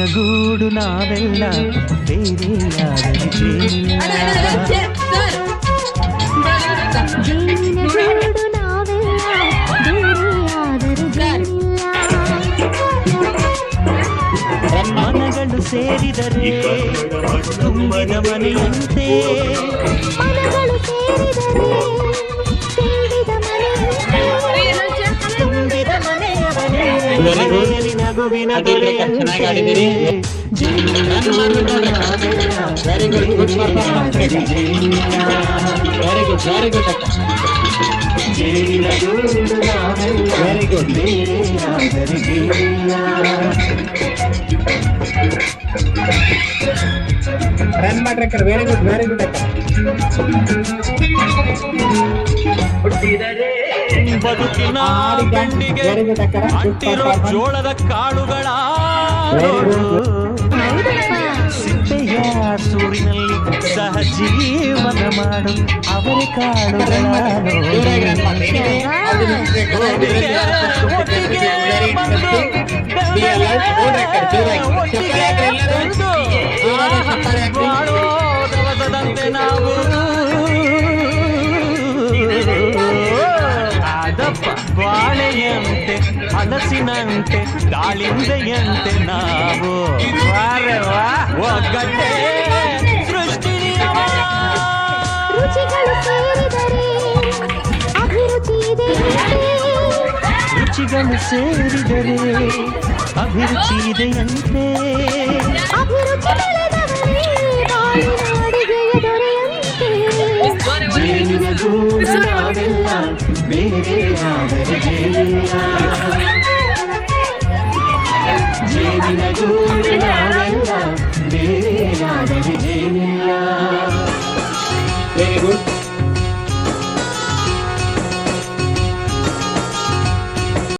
ಜೇನಿನ ಗೂಡು ನಾವೆಲ್ಲ ಬೇರೆಯಾದರೂ ಜೇನಿಲ್ಲ ಮನಗಳು ಸೇರಿದರೆ ತುಂಬಿದ ಮನೆಯಂತೆ ಮನಗಳು ಸೇರಿದರೆ ತುಂಬಿದ ಮನೆಯಂತೆ ತುಂಬಿದ ಮನೆಯ ಮನೆಯಲ್ಲಿ ನಗುವಿನ ಚೆನ್ನಾಗಿ ಆಡಿದ್ದೀರಿ. Very good good performance very good very good ಅಕ್ಕ ವೆರಿ ಗುಡ್ ರನ್ ಮಾಡ್ರಿ ಅಕ್ಕ ವೆರಿ ಗುಡ್ ವೆರಿ ಗುಡ್ ಅಕ್ಕ ಬದುಕಿನ ಆಡಿ ಡ್ಯಾನ್ಸ್ ಗಂಡಿಗೆ ವೆರಿ ಗುಡ್ ಅಕ್ಕ ಗುಡ್ ಅಂಟಿರೋ ಪರ್ಫಾರ್ಮೆನ್ಸ್ ಜೋಳದ ಕಾಳುಗಳ Very good. ಸಿಪ್ಪೆಯ ಸೂರಿನಲ್ಲಿ ಸಹಜೀವನ ಮಾಡು ಅವರ ಕಾಳುಗಳ ಜೋರಾಗಿ ರನ್ ಮಾಡಿ ಅದು ನಿಮ್ಗೆ ಒಟ್ಟಿಗೆ ವೆರಿ ಬಾಳೆಯಂತೆ ಹಲಸಿನಂತೆ ದಾಳಿಂಬೆಯಂತೆ ನಾವು ವಾರೆ ವಾ ಒಗ್ಗಟ್ಟೆ ಸೃಷ್ಟಿ ನಿಯಮ. ರುಚಿಗಳು ಸೇರಿದರೆ ಅಭಿರುಚಿ ಇದೆ ರುಚಿಗಳು ಸೇರಿದರೆ ಅಭಿರುಚಿ ಇದೆಯಂತೆ ಭೂಮನಾವೆಲ್ಲ ಬೇರೆಯಾದರೆಲ್ಲ ಜೇನಿನ ಭೂಮನಾವೆಲ್ಲ ಬೇರೆಯಾದರೆ ಜೇನಿನ